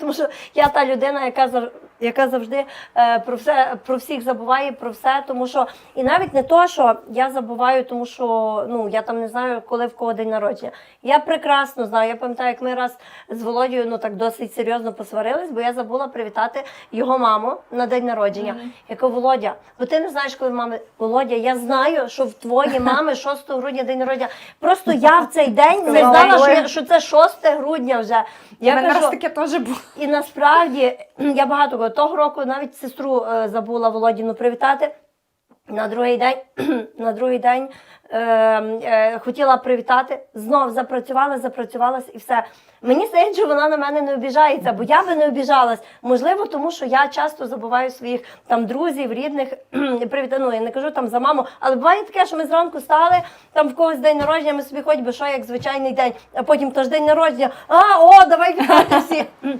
тому що я та людина, яка яка завжди е, про все про всіх забуває про все, тому що і навіть не то, що я забуваю, тому що ну я там не знаю, коли в кого день народження. Я прекрасно знаю. Я пам'ятаю, як ми раз з Володією ну так досить серйозно посварились, бо я забула привітати його маму на день народження. Я кажу, Володя, бо ти не знаєш, коли в мами Володя, я знаю, що в твоєї мами 6 грудня день народження. Просто я в цей день не знала, що, я- що це 6 грудня вже. Я Я кажу, таке теж було. і насправді я багато того року навіть сестру е, забула Володіну привітати. На другий день, на другий день е, е, хотіла привітати, знов запрацювала, запрацювалась і все. Мені здається, вона на мене не обіжається, бо я би не обіжалась. Можливо, тому що я часто забуваю своїх там друзів, рідних привіта. Ну я не кажу там за маму, але буває таке, що ми зранку стали, там в когось день народження, ми собі хоч би що як звичайний день, а потім теж день народження. А, о, давай вітати всі.